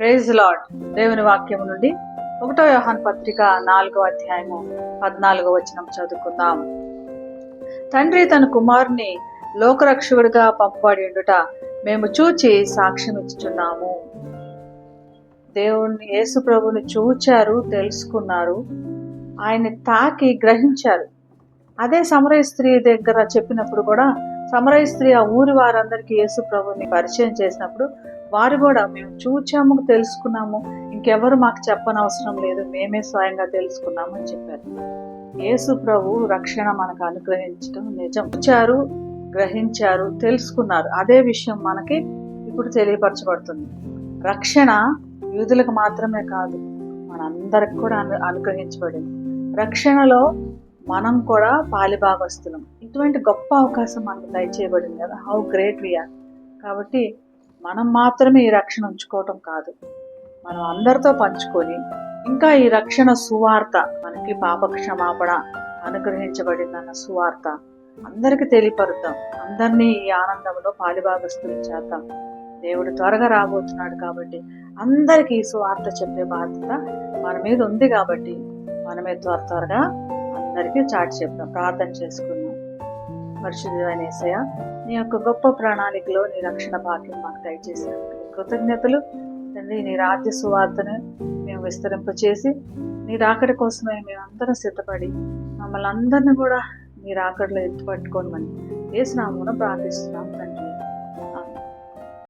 Praise lord దేవుని వాక్యం నుండి ఒకటో యోహాన్ పత్రిక నాలుగో అధ్యాయము పద్నాలుగో వచనం చదువుకుందాం. తండ్రి తన కుమారుని లోకరక్షకుడిగా పంపబడి ఉండుట మేము చూచి సాక్ష్యం ఇచ్చుచున్నాము. దేవుణ్ణి యేసు ప్రభుని చూచారు తెలుసుకున్నారు. ఆయన్ని తాకి గ్రహించారు. అదే సమరయ స్త్రీ దగ్గర చెప్పినప్పుడు కూడా సమరయ స్త్రీ ఆ ఊరి వారందరికీ యేసు ప్రభుని పరిచయం చేసినప్పుడు వారు కూడా మేము చూచాము తెలుసుకున్నాము. ఇంకెవరు మాకు చెప్పనవసరం లేదు. మేమే స్వయంగా తెలుసుకున్నాము అని చెప్పారు. యేసు ప్రభు రక్షణ మనకు అనుగ్రహించడం నిజం. చూచారు గ్రహించారు తెలుసుకున్నారు. అదే విషయం మనకి ఇప్పుడు తెలియపరచబడుతుంది. రక్షణ యూదులకు మాత్రమే కాదు మనందరికి కూడా అను అనుగ్రహించబడింది. రక్షణలో మనం కూడా పాలిభాగస్తులం ఇటువంటి గొప్ప అవకాశం మనకు దయచేయబడింది కదా. హౌ గ్రేట్ వీఆర్ కాబట్టి మనం మాత్రమే ఈ రక్షణ ఉంచుకోవటం కాదు. మనం అందరితో పంచుకొని ఇంకా ఈ రక్షణ సువార్త మనకి పాప క్షమాపణ అనుగ్రహించబడిందన్న సువార్త అందరికి తెలియపరుద్దాం. అందరినీ ఈ ఆనందంలో పాలిభాగస్తులు చేద్దాం. దేవుడు త్వరగా రాబోతున్నాడు కాబట్టి అందరికీ ఈ సువార్త చెప్పే బాధ్యత మన మీద ఉంది కాబట్టి మనమే త్వర త్వరగా అందరికీ చాటి చెప్తాం ప్రార్థన చేసుకుందాం. పరిశుద్ధమైన నీ యొక్క గొప్ప ప్రణాళికలో నీ రక్షణ భాగ్యం మాకు దయచేసినందుకు కృతజ్ఞతలు. తండ్రి నీ రాజ్య సువార్తను మేము విస్తరింపచేసి నీ రాకడ కోసమే మేము అందరం సిద్ధపడి మమ్మల్ని అందరిని కూడా నీ రాకడలో ఎత్తుపట్టుకోమని వేసినామున ప్రార్థిస్తున్నాం